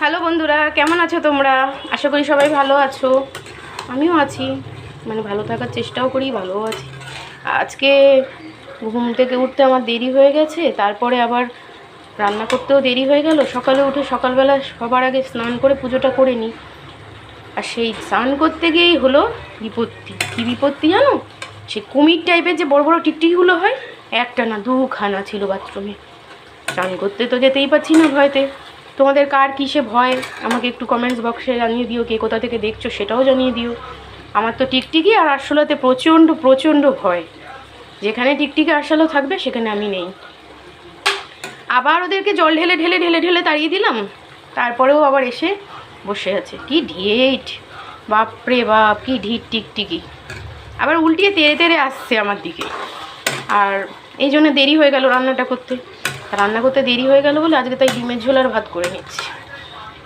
Hello বন্ধুরা, কেমন আছো তোমরা? আশা করি সবাই ভালো আছো। আমিও আছি। মানে ভালো থাকার চেষ্টাও করি ভালো আছি। আজকে ঘুম থেকে উঠতে আমার দেরি হয়ে গেছে, তারপরে আবার রান্না করতেও দেরি হয়ে গেল। সকালে উঠে সকালবেলা সবার আগে স্নান করে পুজোটা করে নিই। আর সেই স্নান করতে গিয়েই হলো বিপত্তি। কী বিপত্তি জানো? সে কুমির টাইপের যে বড় বড় টিকটিকিগুলো হয়, একটা না দুখানা ছিল বাথরুমে স্নান করতে তো যেতেই পারছি না ভয়তে। তোমাদের কার কিসে ভয়? আমাকে একটু কমেন্টস বক্সে জানিয়ে দিও, কে কোথা থেকে দেখছ সেটাও জানিয়ে দিও। আমার তো টিকটিকি আর আরশোলাতে প্রচণ্ড প্রচণ্ড ভয়। যেখানে টিকটিকি আরশোলা থাকবে, সেখানে আমি নেই। আবার ওদেরকে জল ঢেলে ঢেলে ঢেলে ঢেলে তাড়িয়ে দিলাম। তারপরেও আবার এসে বসে আছে। কি ঢিট! বাপরে বাপ, কি ঢিট টিকটিকি। আবার উল্টিয়ে তেড়ে তেড়ে আসছে আমার দিকে। আর এই জন্য দেরি হয়ে গেল রান্নাটা করতে। রান্না করতে দেরি হয়ে গেল বলে আজকে তাই ডিমের ঝোল আর ভাত করে নিচ্ছি।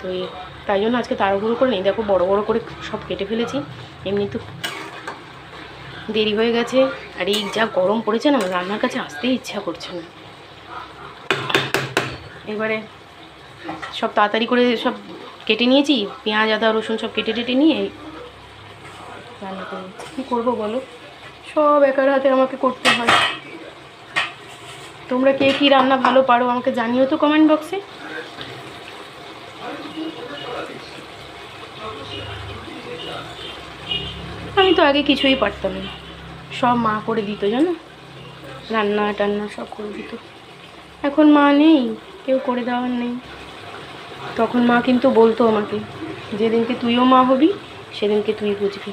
তো তাই জন্য আজকে তাড়াহুড়ো করে নিই। দেখো বড় বড় করে সব কেটে ফেলেছি। এমনি তো দেরি হয়ে গেছে। আর এই যা গরম পড়েছে না, রান্নার কাছে আসতেই ইচ্ছা করছে না। এবারে সব তাড়াতাড়ি করে সব কেটে নিয়েছি। পেঁয়াজ, আদা, রসুন সব কেটে টেটে নিয়ে রান্না করে কী করব বলো? সব একার হাতে আমাকে করতে হয়। তোমরা কে কী রান্না ভালো পারো আমাকে জানিও তো কমেন্ট বক্সে আমি তো আগে কিছুই পারতাম না। সব মা করে দিত জানো? রান্না টান্না সব করে দিত। এখন মা নেই, কেউ করে দেওয়ার নেই। তখন মা কিন্তু বলতো আমাকে, যেদিনকে তুইও মা হবি, সেদিনকে তুই বুঝবি।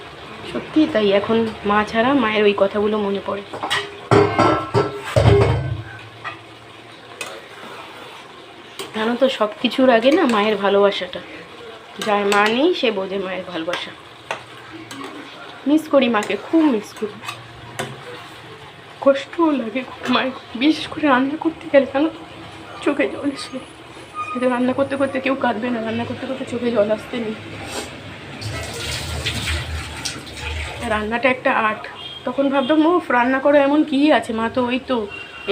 সত্যি তাই, এখন মা ছাড়া মায়ের ওই কথাগুলো মনে পড়ে। জানো তো সব কিছুর আগে না মায়ের ভালোবাসাটা। যার মা নেই, সে বোঝে মায়ের ভালোবাসা। মিস করি মাকে, খুব মিস করি। কষ্টও লাগে মায়ের। বিশেষ করে রান্না করতে গেলে তো, চোখে জল এসে। রান্না করতে করতে কেউ কাঁদবে না, রান্না করতে করতে চোখে জল আসতে নেই। রান্নাটা একটা আর্ট। তখন ভাবতাম ও রান্না করা এমন কী আছে? মা তো ওই তো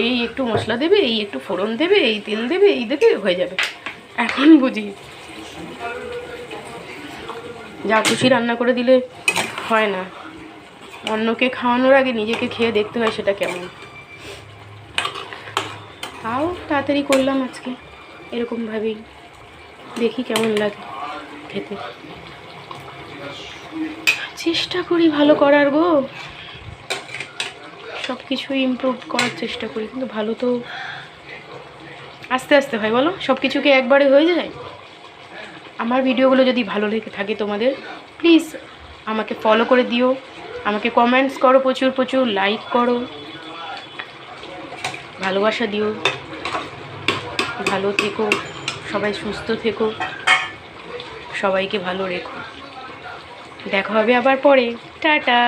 এই একটু মশলা দেবে, এই একটু ফোড়ন দেবে, এই তেল দেবে, এই দেবে, হয়ে যাবে। এখন বুঝি। যা খুশি রান্না করে দিলে হয় না। অন্যকে খাওয়ানোর আগে নিজেকে খেয়ে দেখতে হয় সেটা কেমন। তাও তাড়াতাড়ি করলাম আজকে এরকমভাবেই দেখি কেমন লাগে খেতে। চেষ্টা করি ভালো করার গো। সব কিছুই ইমপ্রুভ করার চেষ্টা করি, কিন্তু ভালো তো আস্তে আস্তে হয়, বলো? সব কিছুকে একবারে হয়ে যায়? আমার ভিডিওগুলো যদি ভালো লেগে থাকে তোমাদের প্লিজ আমাকে ফলো করে দিও, আমাকে কমেন্টস করো প্রচুর প্রচুর লাইক করো, ভালোবাসা দিও, ভালো থেকো, সবাই সুস্থ থেকো, সবাইকে ভালো রেখো। দেখা হবে আবার পরে, টাটা।